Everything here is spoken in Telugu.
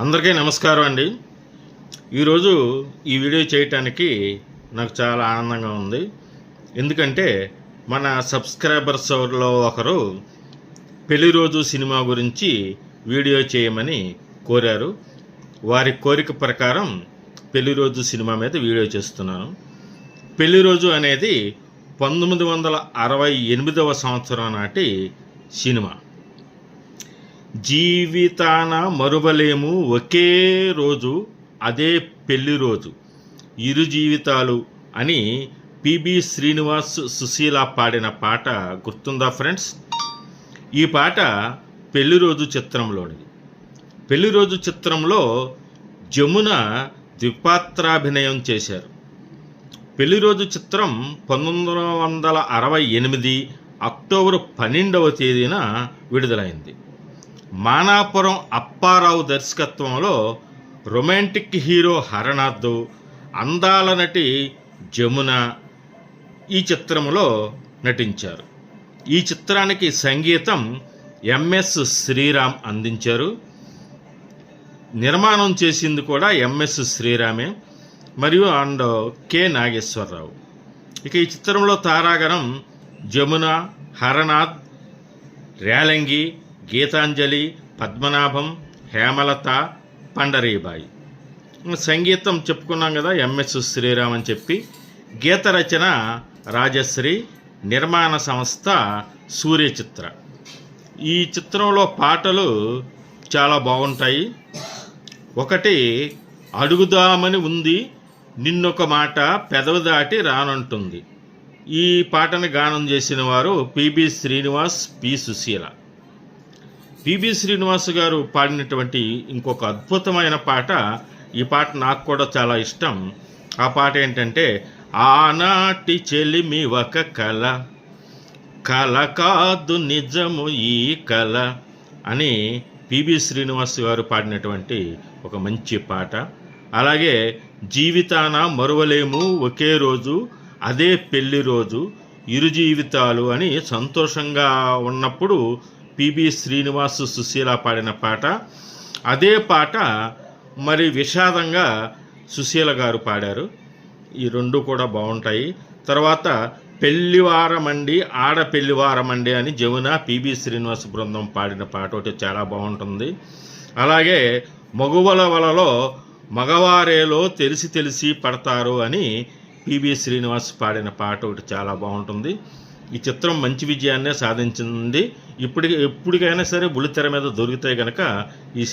అందరికీ నమస్కారం అండి. ఈరోజు ఈ వీడియో చేయటానికి నాకు చాలా ఆనందంగా ఉంది. ఎందుకంటే మన సబ్స్క్రైబర్స్లో ఒకరు పెళ్ళి రోజు సినిమా గురించి వీడియో చేయమని కోరారు. వారి కోరిక ప్రకారం పెళ్ళి రోజు సినిమా మీద వీడియో చేస్తున్నాను. పెళ్ళి రోజు అనేది పంతొమ్మిది వందల అరవై ఎనిమిదవ సంవత్సరం నాటి సినిమా. జీవితాన మరువలేము ఒకే రోజు అదే పెళ్ళి రోజు. ఇరు జీవితాలు అని పిబి శ్రీనివాస్ సుశీల పాడిన పాట గుర్తుందా ఫ్రెండ్స్? ఈ పాట పెళ్ళి రోజు చిత్రంలోనిది. పెళ్ళి రోజు చిత్రంలో జమున ద్విపాత్రాభినయం చేశారు. పెళ్ళి రోజు చిత్రం పంతొమ్మిది వందల అరవై ఎనిమిది అక్టోబర్ పన్నెండవ తేదీన విడుదలైంది. మానాపురం అప్పారావు దర్శకత్వంలో రొమాంటిక్ హీరో హరనాథ్ అందాల నటి జమున ఈ చిత్రంలో నటించారు. ఈ చిత్రానికి సంగీతం ఎంఎస్ శ్రీరామ్ అందించారు. నిర్మాణం చేసింది కూడా ఎంఎస్ శ్రీరామే మరియు అండ్ కె నాగేశ్వరరావు. ఇక ఈ చిత్రంలో తారాగణం జమున హరనాథ్ రేలంగి గీతాంజలి పద్మనాభం హేమలత పండరీబాయి. సంగీతం చెప్పుకున్నాం కదా ఎంఎస్ శ్రీరామ్ అని చెప్పి. గీత రచన రాజశ్రీ నిర్మాణ సంస్థ సూర్యచిత్ర. ఈ చిత్రంలో పాటలు చాలా బాగుంటాయి. ఒకటి అడుగుదామని ఉంది నిన్నొక మాట పెదవి దాటి రానంటుంది. ఈ పాటని గానం చేసిన వారు P B Srinivas P Susheela. P B Srinivas garu పాడినటువంటి ఇంకొక అద్భుతమైన పాట. ఈ పాట నాకు కూడా చాలా ఇష్టం. ఆ పాట ఏంటంటే ఆనాటి చెలిమి ఒక కళ కళ కాదు నిజము ఈ కళ అని పిబి శ్రీనివాస్ గారు పాడినటువంటి ఒక మంచి పాట. అలాగే జీవితాన మరువలేము ఒకే రోజు అదే పెళ్ళి రోజు ఇరు జీవితాలు అని సంతోషంగా ఉన్నప్పుడు పిబి శ్రీనివాస్ సుశీల పాడిన పాట. అదే పాట మరి విషాదంగా సుశీల గారు పాడారు. ఈ రెండు కూడా బాగుంటాయి. తర్వాత పెళ్ళివారమండి ఆడ పెళ్ళివారమండి అని జమున పిబి శ్రీనివాస్ బృందం పాడిన పాట ఒకటి చాలా బాగుంటుంది. అలాగే మగువల వలలో మగవారేలో తెలిసి తెలిసి పడతారు అని పిబి శ్రీనివాస్ పాడిన పాట ఒకటి చాలా బాగుంటుంది. ఈ చిత్రం మంచి విజయాన్నే సాధించింది. ఇప్పటికి ఎప్పటికైనా సరే బుల్లితెర మీద దొరికితే గనక ఈ సి-